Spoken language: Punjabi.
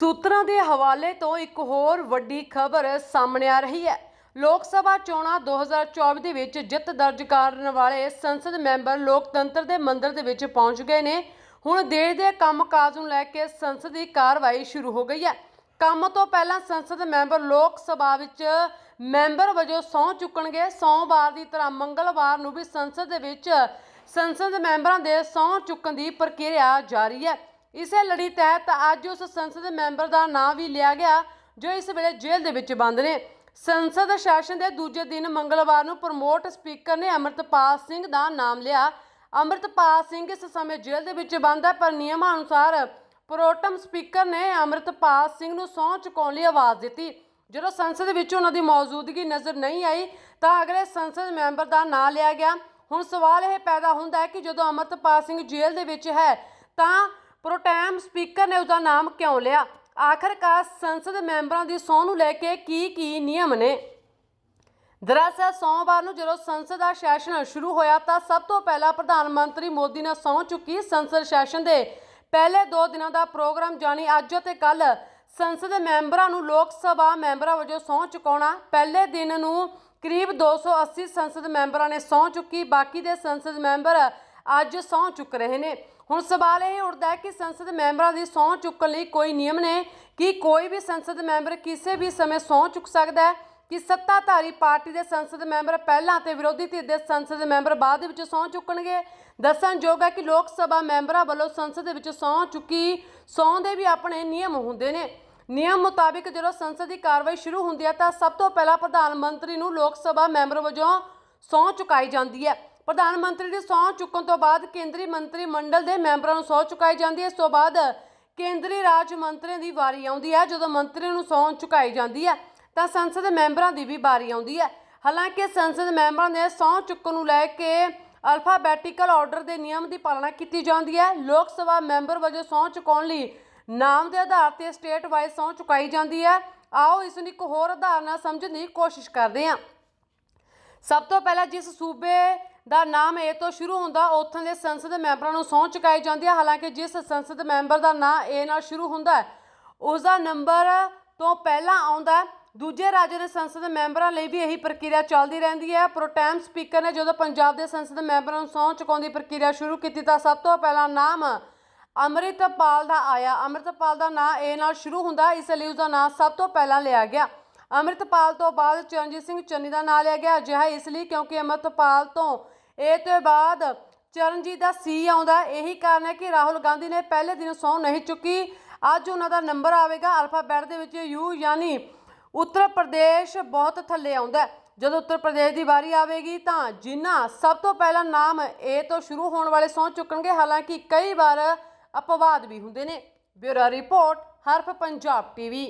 ਸੂਤਰਾਂ ਦੇ ਹਵਾਲੇ ਤੋਂ ਇੱਕ ਹੋਰ ਵੱਡੀ ਖਬਰ ਸਾਹਮਣੇ ਆ ਰਹੀ ਹੈ। ਲੋਕ ਸਭਾ ਚੋਣਾਂ 2024 ਦੇ ਵਿੱਚ ਜਿੱਤ ਦਰਜ ਕਰਨ ਵਾਲੇ ਸੰਸਦ ਮੈਂਬਰ ਲੋਕਤੰਤਰ ਦੇ ਮੰਦਰ ਦੇ ਵਿੱਚ ਪਹੁੰਚ ਗਏ ਨੇ। ਹੁਣ ਦੇਸ਼ ਦੇ ਕੰਮਕਾਜ ਨੂੰ ਲੈ ਕੇ ਸੰਸਦ ਦੀ ਕਾਰਵਾਈ ਸ਼ੁਰੂ ਹੋ ਗਈ ਹੈ। ਕੰਮ ਤੋਂ ਪਹਿਲਾਂ ਸੰਸਦ ਮੈਂਬਰ ਲੋਕ ਸਭਾ ਵਿੱਚ ਮੈਂਬਰ ਵਜੋਂ ਸਹੁੰ ਚੁੱਕਣਗੇ। ਸੋਮਵਾਰ ਦੀ ਤਰ੍ਹਾਂ ਮੰਗਲਵਾਰ ਨੂੰ ਵੀ ਸੰਸਦ ਦੇ ਵਿੱਚ ਸੰਸਦ ਮੈਂਬਰਾਂ ਦੇ ਸਹੁੰ ਚੁੱਕਣ ਦੀ ਪ੍ਰਕਿਰਿਆ ਜਾਰੀ ਹੈ। ਇਸੇ ਲੜੀ ਤਹਿਤ ਅੱਜ ਉਸ ਸੰਸਦ ਮੈਂਬਰ ਦਾ ਨਾਂ ਵੀ ਲਿਆ ਗਿਆ, ਜੋ ਇਸ ਵੇਲੇ ਜੇਲ੍ਹ ਦੇ ਵਿੱਚ ਬੰਦ ਨੇ। ਸੰਸਦ ਸੈਸ਼ਨ ਦੇ ਦੂਜੇ ਦਿਨ ਮੰਗਲਵਾਰ ਨੂੰ ਪ੍ਰਮੋਟ ਸਪੀਕਰ ਨੇ ਅਮਰਤਪਾਲ ਸਿੰਘ ਦਾ ਨਾਮ ਲਿਆ। ਅਮਰਤਪਾਲ ਸਿੰਘ ਇਸ ਸਮੇਂ ਜੇਲ੍ਹ ਦੇ ਵਿੱਚ ਬੰਦ ਹੈ, ਪਰ ਨਿਯਮਾਂ ਅਨੁਸਾਰ ਪ੍ਰੋਟਮ ਸਪੀਕਰ ਨੇ ਅਮਰਤਪਾਲ ਸਿੰਘ ਨੂੰ ਸਹੁੰ ਚੁਕਾਉਣ ਲਈ ਆਵਾਜ਼ ਦਿੱਤੀ। ਜਦੋਂ ਸੰਸਦ ਵਿੱਚ ਉਹਨਾਂ ਦੀ ਮੌਜੂਦਗੀ ਨਜ਼ਰ ਨਹੀਂ ਆਈ, ਤਾਂ ਅਗਲੇ ਸੰਸਦ ਮੈਂਬਰ ਦਾ ਨਾਂ ਲਿਆ ਗਿਆ। ਹੁਣ ਸਵਾਲ ਇਹ ਪੈਦਾ ਹੁੰਦਾ ਹੈ ਕਿ ਜਦੋਂ ਅਮਰਤਪਾਲ ਸਿੰਘ ਜੇਲ੍ਹ ਦੇ ਵਿੱਚ ਹੈ, ਤਾਂ ਪ੍ਰੋਟੈਮ ਸਪੀਕਰ ਨੇ ਉਸਦਾ ਨਾਮ ਕਿਉਂ ਲਿਆ? ਆਖਰਕਾਰ ਸੰਸਦ ਮੈਂਬਰਾਂ ਦੀ ਸਹੁੰ ਨੂੰ ਲੈ ਕੇ ਕੀ ਕੀ ਨਿਯਮ ਨੇ? ਦਰਅਸਲ ਸੋਮਵਾਰ ਨੂੰ ਜਦੋਂ ਸੰਸਦ ਦਾ ਸੈਸ਼ਨ ਸ਼ੁਰੂ ਹੋਇਆ ਤਾਂ ਸਭ ਤੋਂ ਪਹਿਲਾਂ ਪ੍ਰਧਾਨ ਮੰਤਰੀ ਮੋਦੀ ਨੇ ਸਹੁੰ ਚੁੱਕੀ ਸੰਸਦ ਸੈਸ਼ਨ ਦੇ। ਪਹਿਲੇ 2 ਦਿਨਾਂ ਦਾ ਪ੍ਰੋਗਰਾਮ ਜਾਣੀ ਅੱਜ ਅਤੇ ਕੱਲ ਸੰਸਦ ਮੈਂਬਰਾਂ ਨੂੰ ਲੋਕ ਸਭਾ ਮੈਂਬਰਾਂ ਵਜੋਂ ਸਹੁੰ ਚੁਕਾਉਣਾ। ਪਹਿਲੇ ਦਿਨ ਨੂੰ ਕਰੀਬ 280 ਸੰਸਦ ਮੈਂਬਰਾਂ ਨੇ ਸਹੁੰ ਚੁੱਕੀ। ਬਾਕੀ ਦੇ ਸੰਸਦ ਮੈਂਬਰ ਅੱਜ ਸਹੁੰ ਚੁੱਕ ਰਹੇ ਨੇ। ਹੁਣ ਸਵਾਲ ਇਹ ਉੱਠਦਾ ਹੈ ਕਿ ਸੰਸਦ ਮੈਂਬਰਾਂ ਦੀ ਸਹੁੰ ਚੁੱਕਣ ਲਈ ਕੋਈ ਨਿਯਮ ਨੇ ਕਿ ਕੋਈ ਵੀ ਸੰਸਦ ਮੈਂਬਰ ਕਿਸੇ ਵੀ ਸਮੇਂ ਸਹੁੰ ਚੁੱਕ ਸਕਦਾ ਹੈ? ਕਿ ਸੱਤਾਧਾਰੀ ਪਾਰਟੀ ਦੇ ਸੰਸਦ ਮੈਂਬਰ ਪਹਿਲਾਂ ਤੇ ਵਿਰੋਧੀ ਧਿਰ ਦੇ ਸੰਸਦ ਮੈਂਬਰ ਬਾਅਦ ਵਿੱਚ ਸਹੁੰ ਚੁੱਕਣਗੇ? ਦੱਸਣਯੋਗ ਹੈ ਕਿ ਲੋਕ ਸਭਾ ਮੈਂਬਰਾਂ ਵੱਲੋਂ ਸੰਸਦ ਵਿੱਚ ਸਹੁੰ ਚੁੱਕੀ ਸਹੁੰ ਦੇ ਵੀ ਆਪਣੇ ਨਿਯਮ ਹੁੰਦੇ ਨੇ। ਨਿਯਮ ਮੁਤਾਬਿਕ ਜਦੋਂ ਸੰਸਦ ਦੀ ਕਾਰਵਾਈ ਸ਼ੁਰੂ ਹੁੰਦੀ ਹੈ ਤਾਂ ਸਭ ਤੋਂ ਪਹਿਲਾਂ ਪ੍ਰਧਾਨ ਮੰਤਰੀ ਨੂੰ ਲੋਕ ਸਭਾ ਮੈਂਬਰ ਵਜੋਂ ਸਹੁੰ ਚੁਕਾਈ ਜਾਂਦੀ ਹੈ। ਪ੍ਰਧਾਨ ਮੰਤਰੀ ਦੀ ਸਹੁੰ ਚੁੱਕਣ ਤੋਂ ਬਾਅਦ ਕੇਂਦਰੀ ਮੰਤਰੀ ਮੰਡਲ ਦੇ ਮੈਂਬਰਾਂ ਨੂੰ ਸਹੁੰ ਚੁਕਾਈ ਜਾਂਦੀ ਹੈ। ਇਸ ਤੋਂ ਬਾਅਦ ਕੇਂਦਰੀ ਰਾਜ ਮੰਤਰੀਆਂ ਦੀ ਵਾਰੀ ਆਉਂਦੀ ਹੈ। ਜਦੋਂ ਮੰਤਰੀ ਨੂੰ ਸਹੁੰ ਚੁਕਾਈ ਜਾਂਦੀ ਹੈ, ਤਾਂ ਸੰਸਦ ਮੈਂਬਰਾਂ ਦੀ ਵੀ ਵਾਰੀ ਆਉਂਦੀ ਹੈ। ਹਾਲਾਂਕਿ ਸੰਸਦ ਮੈਂਬਰਾਂ ਨੇ ਸਹੁੰ ਚੁੱਕਣ ਨੂੰ ਲੈ ਕੇ ਅਲਫਾਬੈਟੀਕਲ ਆਰਡਰ ਦੇ ਨਿਯਮ ਦੀ ਪਾਲਣਾ ਕੀਤੀ ਜਾਂਦੀ ਹੈ। ਲੋਕ ਸਭਾ ਮੈਂਬਰ ਵਜੋਂ ਸਹੁੰ ਚੁਕਾਉਣ ਲਈ ਨਾਮ ਦੇ ਆਧਾਰ ਤੇ ਸਟੇਟ ਵਾਈਜ਼ ਸਹੁੰ ਚੁਕਾਈ ਜਾਂਦੀ ਹੈ। ਆਓ ਇਸ ਨੂੰ ਇੱਕ ਹੋਰ ਆਧਾਰ ਨਾਲ ਸਮਝਣ ਦੀ ਕੋਸ਼ਿਸ਼ ਕਰਦੇ ਹਾਂ। ਸਭ ਤੋਂ ਪਹਿਲਾਂ ਜਿਸ ਸੂਬੇ ਦਾ ਨਾਮ ਏ ਤੋਂ ਸ਼ੁਰੂ ਹੁੰਦਾ ਉੱਥੋਂ ਦੇ ਸੰਸਦ ਮੈਂਬਰਾਂ ਨੂੰ ਸਹੁੰ ਚੁਕਾਈ ਜਾਂਦੀ ਹੈ। ਹਾਲਾਂਕਿ ਜਿਸ ਸੰਸਦ ਮੈਂਬਰ ਦਾ ਨਾਂ ਏ ਨਾਲ ਸ਼ੁਰੂ ਹੁੰਦਾ ਹੈ, ਉਸ ਦਾ ਨੰਬਰ ਤੋਂ ਪਹਿਲਾਂ ਆਉਂਦਾ ਦੂਜੇ ਰਾਜ ਦੇ ਸੰਸਦ ਮੈਂਬਰਾਂ ਲਈ ਵੀ ਇਹੀ ਪ੍ਰਕਿਰਿਆ ਚੱਲਦੀ ਰਹਿੰਦੀ ਹੈ। ਪ੍ਰੋਟੈਮ ਸਪੀਕਰ ਨੇ ਜਦੋਂ ਪੰਜਾਬ ਦੇ ਸੰਸਦ ਮੈਂਬਰਾਂ ਨੂੰ ਸਹੁੰ ਚੁਕਾਉਣ ਦੀ ਪ੍ਰਕਿਰਿਆ ਸ਼ੁਰੂ ਕੀਤੀ ਤਾਂ ਸਭ ਤੋਂ ਪਹਿਲਾਂ ਨਾਮ ਅੰਮ੍ਰਿਤਪਾਲ ਦਾ ਆਇਆ। ਅੰਮ੍ਰਿਤਪਾਲ ਦਾ ਨਾਂ ਏ ਨਾਲ ਸ਼ੁਰੂ ਹੁੰਦਾ, ਇਸ ਲਈ ਉਸ ਦਾ ਨਾਂ ਸਭ ਤੋਂ ਪਹਿਲਾਂ ਲਿਆ ਗਿਆ। ਅੰਮ੍ਰਿਤਪਾਲ ਤੋਂ ਬਾਅਦ ਚਰਨਜੀਤ ਸਿੰਘ ਚੰਨੀ ਦਾ ਨਾਂ ਲਿਆ ਗਿਆ। ਅਜਿਹਾ ਇਸ ਲਈ ਕਿਉਂਕਿ ਅੰਮ੍ਰਿਤਪਾਲ ਤੋਂ ਇਹ ਤੋਂ ਬਾਅਦ ਚਰਨਜੀਤ ਦਾ ਸੀ ਆਉਂਦਾ, ਇਹੀ ਕਾਰਨ ਹੈ ਕਿ ਰਾਹੁਲ ਗਾਂਧੀ ਨੇ ਪਹਿਲੇ ਦਿਨ ਸਹੁੰ ਨਹੀਂ ਚੁੱਕੀ। ਅੱਜ ਉਹਨਾਂ ਦਾ ਨੰਬਰ ਆਵੇਗਾ, ਅਲਫਾਬੈਟ ਦੇ ਵਿੱਚ ਯੂ ਯਾਨੀ ਉੱਤਰ ਪ੍ਰਦੇਸ਼ ਬਹੁਤ ਥੱਲੇ ਆਉਂਦਾ ਜਦੋਂ ਉੱਤਰ ਪ੍ਰਦੇਸ਼ ਦੀ ਵਾਰੀ ਆਵੇਗੀ ਤਾਂ ਜਿਨ੍ਹਾਂ ਸਭ ਤੋਂ ਪਹਿਲਾਂ ਨਾਮ ਏ ਤੋਂ ਸ਼ੁਰੂ ਹੋਣ ਵਾਲੇ ਸਹੁੰ ਚੁੱਕਣਗੇ, ਹਾਲਾਂਕਿ ਕਈ ਵਾਰ ਅਪਵਾਦ ਵੀ ਹੁੰਦੇ ਨੇ। Bureau report, Haraf Punjab TV.